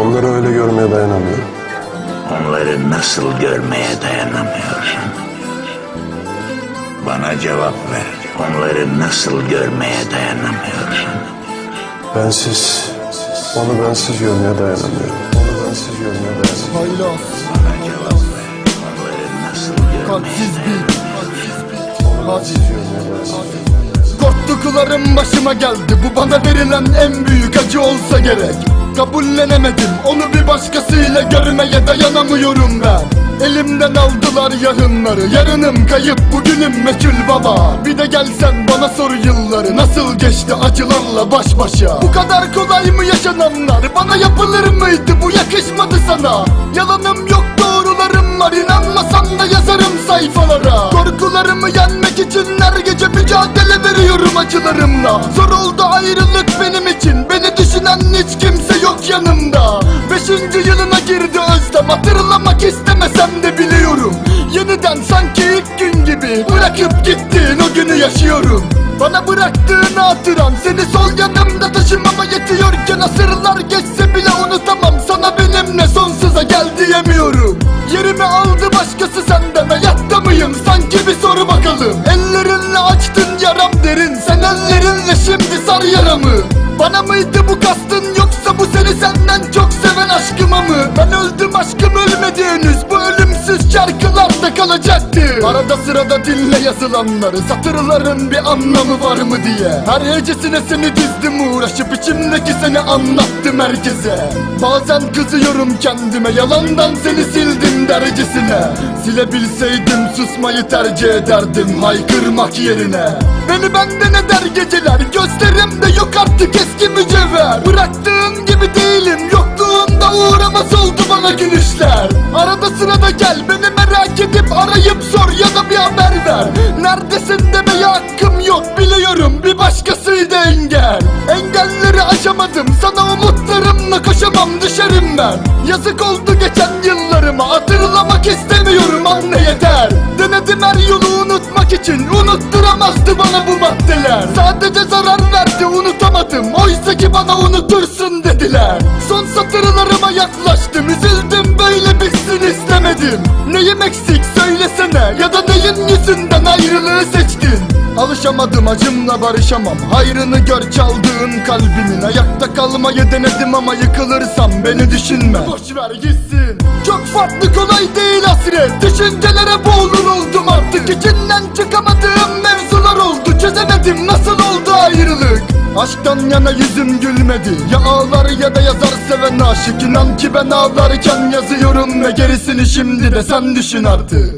Onları öyle görmeye dayanamıyorum. Onları nasıl görmeye dayanamıyorsun? Bana cevap ver. Onları nasıl görmeye dayanamıyorsun? Bensiz, onu bensiz görmeye dayanamıyorum. Onu bensiz görmeye dayanamıyorum. Haylaz, Bana cevap ver. Onları nasıl görmeye Bensiz dayanamıyorum. Korktuklarım başıma geldi Bu bana verilen en büyük acı olsa gerek Kabullenemedim. Onu bir başkasıyla görmeye dayanamıyorum ben. Elimden aldılar yarınları Yarınım kayıp bugünüm meçhul baba. Bir de gelsen bana sor yılları. Nasıl geçti acılarla baş başa? Bu kadar kolay mı yaşananlar? Bana yapılır mıydı bu yakışmadı sana? Yalanım yok doğrularım var. İnanmasan da yazarım sayfalara. Korkularımı yenmek için her gece mücadele veriyorum acılarımla. Zor oldu ayrılık benim için. Beni düşünen hiç kimse yanımda. Beşinci yılına girdi özlem. Hatırlamak istemesem de biliyorum. Yeniden sanki ilk gün gibi Bırakıp gittiğin o günü yaşıyorum. Bana bıraktığın hatıran Seni sol yanımda taşımama yetiyorken Asırlar geçse bile unutamam. Sana benimle sonsuza gel diyemiyorum. Yerimi aldı başkası sende. Hayatta mıyım? Sanki bir soru bakalım. Ellerinle açtın yaram derin. Sen ellerinle şimdi sar yaramı. Bana mıydı bu kastın senden çok seven aşkıma mı Ben öldüm aşkım ölmedi henüz. Bu ölümsüz şarkılarda kalacaktı. Arada sırada dinle yazılanları Satırların bir anlamı var mı diye. Her hecesine seni dizdim uğraşıp içimdeki seni anlattım herkese. Bazen kızıyorum kendime Yalandan seni sildim dercesine Silebilseydim susmayı tercih ederdim Haykırmak yerine. Beni benden eder geceler Gözlerimde yok artık eski mücevher. Bıraktığın gibi uğramaz oldu bana gülüşler. Arada sırada gel beni merak edip arayıp sor ya da bir haber ver. Neredesin demeye hakkım yok biliyorum. Bir başkasıydı engel. Engelleri aşamadım sana umutlarımla koşamam düşerim ben Yazık oldu geçen yıllarıma hatırlamak istemiyorum anne yeter. Denedim her yolu unutmak için unutturamazdı bana bu maddeler. Sadece zarar verdi unutamadım. Oysa ki bana unutursun dediler Son satırlarıma yaklaştım. Üzüldüm böyle bitsin istemedim. Neyim eksik söylesene. Ya da neyin yüzünden ayrılığı seçtin? Alışamadım acımla barışamam. Hayrını gör çaldığın kalbimin. Ayakta kalmayı denedim ama yıkılırsam beni düşünme. Boş ver gitsin. Çok farklı kolay değil hasret. Düşüncelere boğulur oldum artık. İçinden çıkamadığım Aşktan yana yüzüm gülmedi. Ya ağlar ya da yazar seven aşık. İnan ki ben ağlarken yazıyorum Ve gerisini şimdi de sen düşün artık